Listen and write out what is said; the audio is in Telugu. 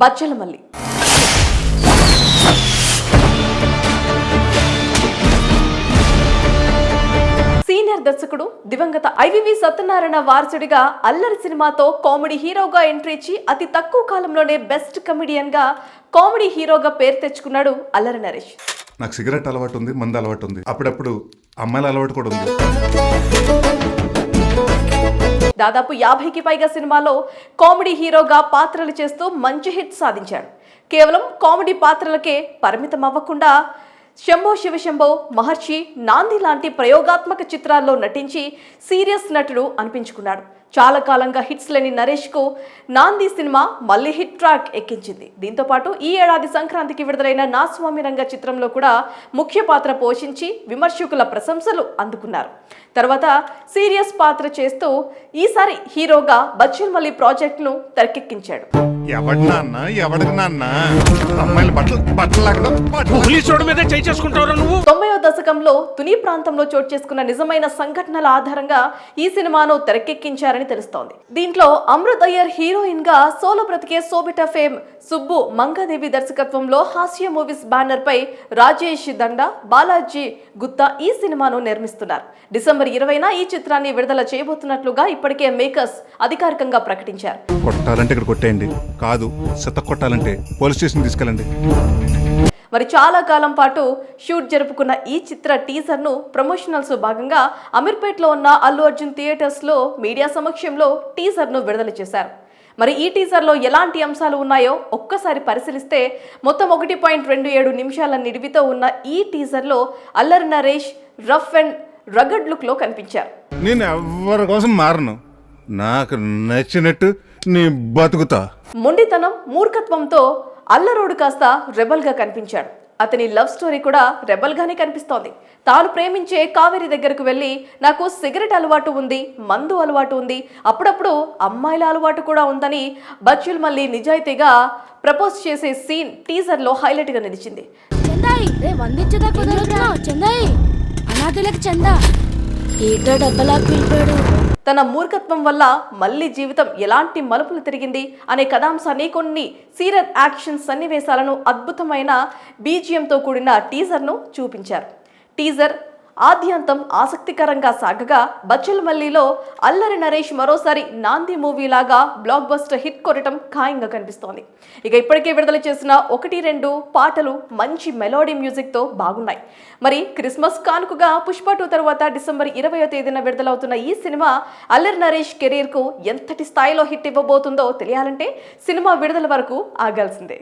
బచ్చలమల్లి. సీనియర్ దర్శకుడు దివంగత ఐవివి సత్యనారాయణ వారసుడిగా అల్లరి సినిమాతో కామెడీ హీరోగా ఎంట్రీ ఇచ్చి అతి తక్కువ కాలంలోనే బెస్ట్ కమెడియన్గా కామెడీ హీరోగా పేరు తెచ్చుకున్నాడు అల్లరి నరేష్. నాకు సిగరెట్ అలవాటు ఉంది మందు అలవాటు ఉంది. అప్పుడప్పుడు అమ్మాయిల అలవాటు కూడా ఉంది. దాదాపు యాభైకి పైగా సినిమాలో కామెడీ హీరోగా పాత్రలు చేస్తూ మంచి హిట్ సాధించాడు కేవలం కామెడీ పాత్రలకే పరిమితం అవ్వకుండా శంభో శివశంభో మహర్షి నాంది లాంటి ప్రయోగాత్మక చిత్రాల్లో నటించి సీరియస్ నటుడు అనిపించుకున్నాడు. చాలా కాలంగా హిట్స్ లేని నరేష్కు నాంది సినిమా మళ్ళీ హిట్ ట్రాక్ ఎక్కించింది. దీంతో పాటు ఈ ఏడాది సంక్రాంతికి విడుదలైన నా స్వామి రంగ చిత్రంలో కూడా ముఖ్య పాత్ర పోషించి విమర్శకుల ప్రశంసలు అందుకున్నారు. తర్వాత సీరియస్ పాత్ర చేస్తూ ఈసారి హీరోగా బచ్చన్ మల్లి ప్రాజెక్టును తెరకెక్కించాడు. ఎవడి నాన్న? ఎవడికి నాన్న? అమ్మాయిలు బట్టలు బట్టలు లాగడం బట్టలు పోలీసుడి మీద చేయి చేసుకుంటావు నువ్వు. తొంభైవ దశకంలో తుని ప్రాంతంలో చోటు చేసుకున్న నిజమైన సంఘటనల ఆధారంగా ఈ సినిమాను తెరకెక్కించారని తెలుస్తోంది. దీంట్లో అమృత్ అయ్యర్ హీరోయిన్గా సోలో బ్రతికే సోబిట ఫేమ్ సుబ్బు మంగాదేవి దర్శకత్వంలో హాస్య మూవీస్ బ్యానర్ పై రాజేష్ దండ బాలాజీ గుత్తా ఈ సినిమాను నిర్మిస్తున్నారు. డిసెంబర్ ఇరవైన ఈ చిత్రాన్ని విడుదల చేయబోతున్నట్లుగా ఇప్పటికే మేకర్స్ అధికారికంగా ప్రకటించారు. కొట్టాలంటే ఇక్కడ కొట్టేయండి. కాదు కొట్టాలంటే పోలీస్ స్టేషన్ తీసుకెళ్ళండి. మరి చాలా కాలం పాటు షూట్ జరుపుకున్న ఈ చిత్ర టీజర్ను ప్రమోషనల్స్ భాగంగా అమీర్పేట్లో ఉన్న అల్లు అర్జున్ థియేటర్స్లో మీడియా సమక్షంలో టీజర్ను విడుదల చేశారు. మరి ఈ టీజర్లో ఎలాంటి అంశాలు ఉన్నాయో ఒక్కసారి పరిశీలిస్తే మొత్తం ఒకటి పాయింట్ రెండు ఏడు నిమిషాల నిడివితో ఉన్న ఈ టీజర్లో అల్లరి నరేష్ రఫ్ అండ్ రగడ్ లుక్లో కనిపించారు. నేను ఎవరి కోసం మారను? నాకు నచ్చినట్టు నీ బతుకుతా. మొండితనం మూర్ఖత్వంతో అల్లరోడు కాస్త రెబల్గా కనిపించాడు. అతని లవ్ స్టోరీ కూడా రెబల్గానే కనిపిస్తోంది. తాను ప్రేమించే కావేరి దగ్గరకు వెళ్ళి నాకు సిగరెట్ అలవాటు ఉంది మందు అలవాటు ఉంది అప్పుడప్పుడు అమ్మాయిల అలవాటు కూడా ఉందని బచ్చుల్ మళ్ళీ నిజాయితీగా ప్రపోజ్ చేసే సీన్ టీజర్లో హైలైట్గా నిలిచింది. చందా? ఏటో డబ్బలా పిలిపాడు తన మూర్ఖత్వం వల్ల మళ్ళీ జీవితం ఎలాంటి మలుపులు తిరిగింది అనే కథాంశాన్ని కొన్ని సీరియల్ యాక్షన్ సన్నివేశాలను అద్భుతమైన బీజియంతో కూడిన టీజర్ను చూపించారు. టీజర్ ఆద్యంతం ఆసక్తికరంగా సాగగా బచ్చలమల్లిలో అల్లరి నరేష్ మరోసారి నాంది మూవీలాగా బ్లాక్ బస్టర్ హిట్ కొట్టడం ఖాయంగా కనిపిస్తోంది. ఇక ఇప్పటికే విడుదల చేసిన ఒకటి రెండు పాటలు మంచి మెలోడీ మ్యూజిక్తో బాగున్నాయి. మరి క్రిస్మస్ కానుకగా పుష్ప టూ తర్వాత డిసెంబర్ ఇరవయో తేదీన విడుదలవుతున్న ఈ సినిమా అల్లరి నరేష్ కెరీర్కు ఎంతటి స్థాయిలో హిట్ ఇవ్వబోతుందో తెలియాలంటే సినిమా విడుదల వరకు ఆగాల్సిందే.